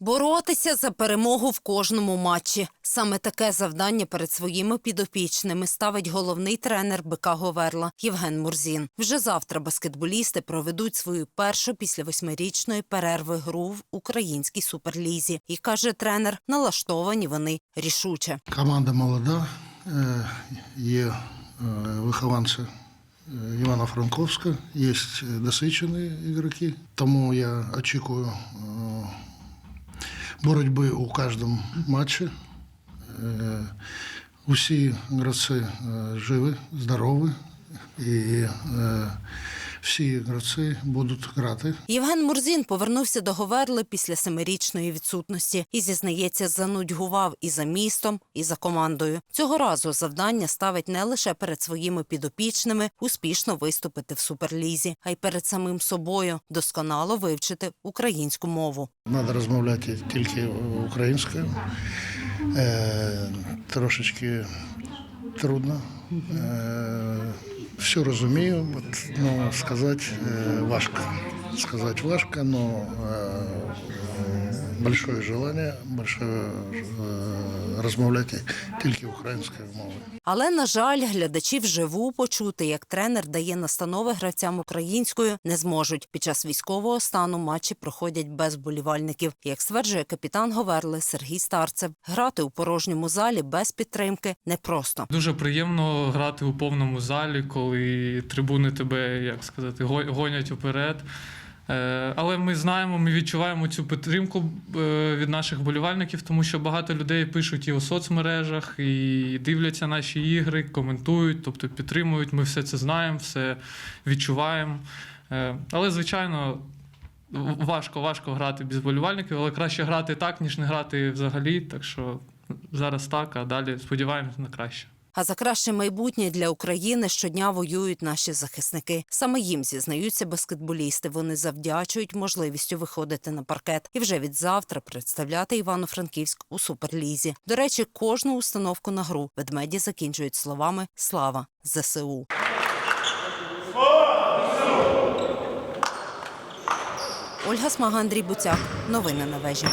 Боротися за перемогу в кожному матчі. Саме таке завдання перед своїми підопічними ставить головний тренер БК Говерла Євген Мурзін. Вже завтра баскетболісти проведуть свою першу після восьмирічної перерви гру в українській суперлізі. І каже тренер, налаштовані вони рішуче. Команда молода, е, є е, вихованці е, Івано-Франковська, є досвідчені ігроки, тому я очікую боротьби у кожному матчі. Е, Усі гравці е, живі, здорові і е, всі гравці будуть грати. Євген Мурзін повернувся до Говерли після семирічної відсутності і зізнається, занудьгував і за містом, і за командою. Цього разу завдання ставить не лише перед своїми підопічними успішно виступити в суперлізі, а й перед самим собою досконало вивчити українську мову. Треба розмовляти тільки українською. Е, трошечки трудно. Все розумію, от, ну, сказати е, важко. Сказати важко, але е, большое желание, большое е, розмовляти тільки українською мовою. Але на жаль, глядачі вживу почути, як тренер дає настанови гравцям українською, не зможуть. Під час військового стану матчі проходять без болівальників. Як стверджує капітан Говерли Сергій Старцев, грати у порожньому залі без підтримки непросто. Дуже приємно грати у повному залі, коли трибуни тебе, як сказати, го- гонять уперед. Е, Але ми знаємо, ми відчуваємо цю підтримку е, від наших болівальників, тому що багато людей пишуть і у соцмережах, і дивляться наші ігри, коментують, тобто підтримують. Ми все це знаємо, все відчуваємо. Е, Але, звичайно, важко, важко грати без болівальників, але краще грати так, ніж не грати взагалі. Так що зараз так, а далі сподіваємося на краще. А за краще майбутнє для України щодня воюють наші захисники. Саме їм зізнаються баскетболісти. Вони завдячують можливістю виходити на паркет і вже від завтра представляти Івано-Франківськ у суперлізі. До речі, кожну установку на гру ведмеді закінчують словами Слава ЗСУ. Ольга Смага, Андрій Буцяк. Новини на вежі.